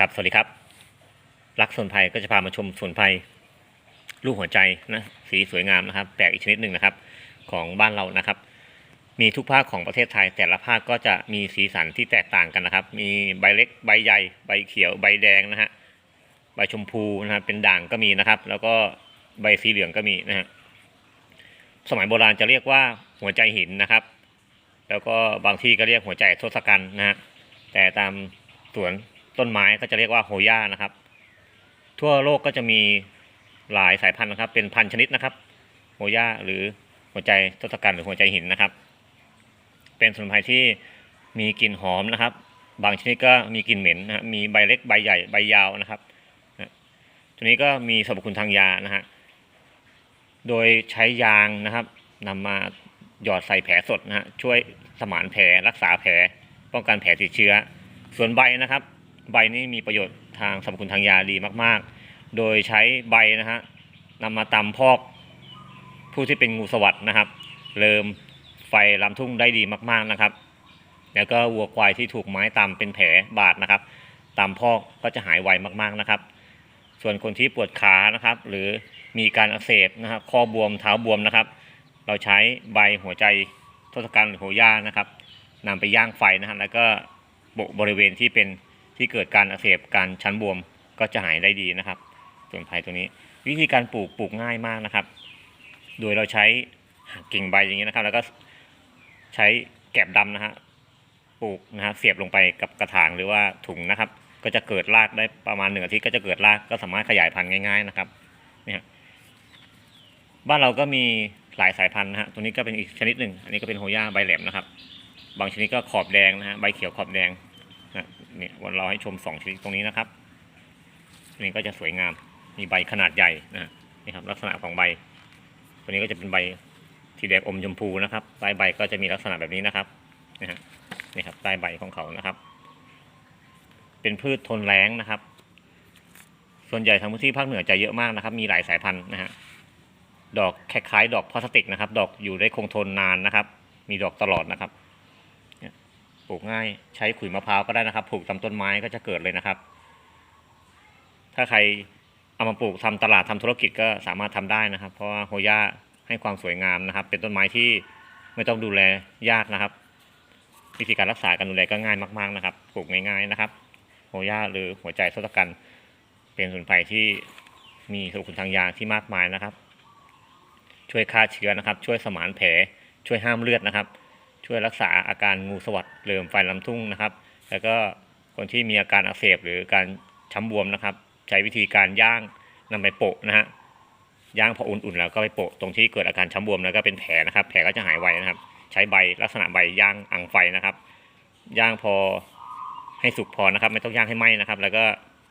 ครับสวัสดีครับ รักสมุนไพรก็จะพามาชมสมุนไพรลูกหัวใจนะสีสวยงามนะครับ แปลกอีกชนิดหนึ่งนะครับ ของบ้านเรานะครับ มีทุกภาคของประเทศไทย แต่ละภาคก็จะมีสีสันที่แตกต่างกันนะครับ มีใบเล็กใบใหญ่ใบเขียวใบแดงนะฮะใบชมพูนะครับเป็นด่างก็มีนะครับ แล้วก็ใบสีเหลืองก็มีนะฮะสมัยโบราณจะเรียกว่าหัวใจหินนะครับ แล้วก็บางที่ก็เรียกหัวใจทศกัณฐ์นะฮะแต่ตามสวน ต้นไม้ก็จะเรียกว่าโฮย่านะครับ ทั่วโลกก็จะมีหลายสายพันธุ์นะครับ เป็นพันชนิดนะครับ โฮย่าหรือหัวใจทศกัณฐ์หรือหัวใจหินนะครับ เป็นสมุนไพรที่มีกลิ่นหอมนะครับ บางชนิดก็มีกลิ่นเหม็นนะมีใบเล็กใบใหญ่ใบยาวนะครับตัวนี้ก็มีสรรพคุณทางยานะฮะโดยใช้ยางนะครับนำมาหยอดใส่แผลสดนะฮะช่วยสมานแผลรักษาแผลป้องกันแผลติดเชื้อ ส่วนใบนะครับ ใบนี้มีประโยชน์ทางสรรพคุณทางยาดีมาก ๆ โดยใช้ใบนะฮะนำมาตำพอกผู้ที่เป็นงูสวัสดนะครับ เริ่มไฟลำทุ่งได้ดีมาก ๆนะครับ แล้วก็วัวควายที่ถูกไม้ตำเป็นแผลบาดนะครับตำพอกก็จะหายไวมาก ๆนะครับ ส่วนคนที่ปวดขานะครับ หรือมีการอักเสบนะครับ ข้อบวมเท้าบวมนะครับ เราใช้ใบหัวใจทศกัณฐ์หรือหัวย่านะครับนำไปย่างไฟนะฮะแล้วก็โบบริเวณที่เป็น ที่เกิดการอักเสบการชั้นบวมก็จะหายได้ดีนะครับ ส่วนไผ่ตัวนี้ วิธีการปลูกปลูกง่ายมากนะครับ โดยเราใช้กิ่งใบอย่างนี้นะครับ แล้วก็ใช้แกบดำนะฮะปลูกนะฮะเสียบลงไปกับกระถางหรือว่าถุงนะครับ ก็จะเกิดรากได้ประมาณหนึ่งอาทิตย์ก็จะเกิดรากก็สามารถขยายพันธุ์ง่าย ๆนะครับเนี่ยบ้านเราก็มีหลายสายพันธุ์นะฮะตัวนี้ก็เป็นอีกชนิดหนึ่งอันนี้ก็เป็นโฮย่าใบแหลมนะครับ บางชนิดก็ขอบแดงนะฮะใบเขียวขอบแดง เนี่ยวันเราให้ชมสองชนิดตรงนี้นะครับนนี้ก็จะสวยงามมีใบขนาดใหญ่นะนี่ครับลักษณะของใบ ตัวนี้ก็จะเป็นใบสีแดงอมชมพูนะครับใต้ใบก็จะมีลักษณะแบบนี้นะครับนะฮะนี่ครับใต้ใบของเขานะครับ เป็นพืชทนแล้งนะครับ ส่วนใหญ่ทางพื้นที่ภาคเหนือจะเยอะมากนะครับ มีหลายสายพันธุ์นะฮะดอกคล้ายๆดอกพลาสติกนะครับ ดอกอยู่ได้คงทนนานนะครับ มีดอกตลอดนะครับ ลูกง่ายใช้ขุยมะพร้าวก็ได้นะครับปลูกตามต้นไม้ก็จะเกิดเลยนะครับ ถ้าใครเอามาปลูกทำตลาดทำธุรกิจก็สามารถทำได้นะครับ เพราะว่าโฮย่าให้ความสวยงามนะครับ เป็นต้นไม้ที่ไม่ต้องดูแลยากนะครับ วิธีการรักษาการดูแลก็ง่ายมาก ๆนะครับปลูกง่ายๆนะครับโฮย่าหรือหัวใจทศกัณฐ์เป็นสมุนไพรที่มีสรรพคุณทางยาที่มากมายนะครับ ช่วยฆ่าเชื้อนะครับ ช่วยสมานแผลช่วยห้ามเลือดนะครับ ช่วยรักษาอาการงูสวัสดเริ่มไฟลำทุ่งนะครับ แล้วก็คนที่มีอาการอักเสบหรือการช้ำบวมนะครับ ใช้วิธีการย่างนำไปโปะนะฮะย่างพออุ่นๆแล้วก็ไปโปะตรงที่เกิดอาการช้ำบวมแล้วก็เป็นแผลนะครับ แผลก็จะหายไวนะครับ ใช้ใบลักษณะใบย่างอังไฟนะครับ ย่างพอให้สุกพอนะครับ ไม่ต้องย่างให้ไหม้นะครับ แล้วก็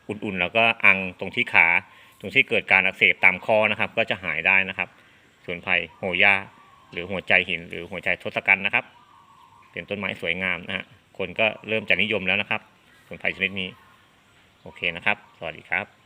อุ่นๆแล้วก็อังตรงที่ขา ตรงที่เกิดการอักเสบตามคอนะครับ ก็จะหายได้นะครับส่วนไผ่โหย่าหรือหัวใจหินหรือหัวใจทศกัณฐ์นะครับ เป็นต้นไม้สวยงามนะฮะคนก็เริ่มจะนิยมแล้วนะครับส่วนไผ่ชนิดนี้ โอเคนะครับ สวัสดีครับ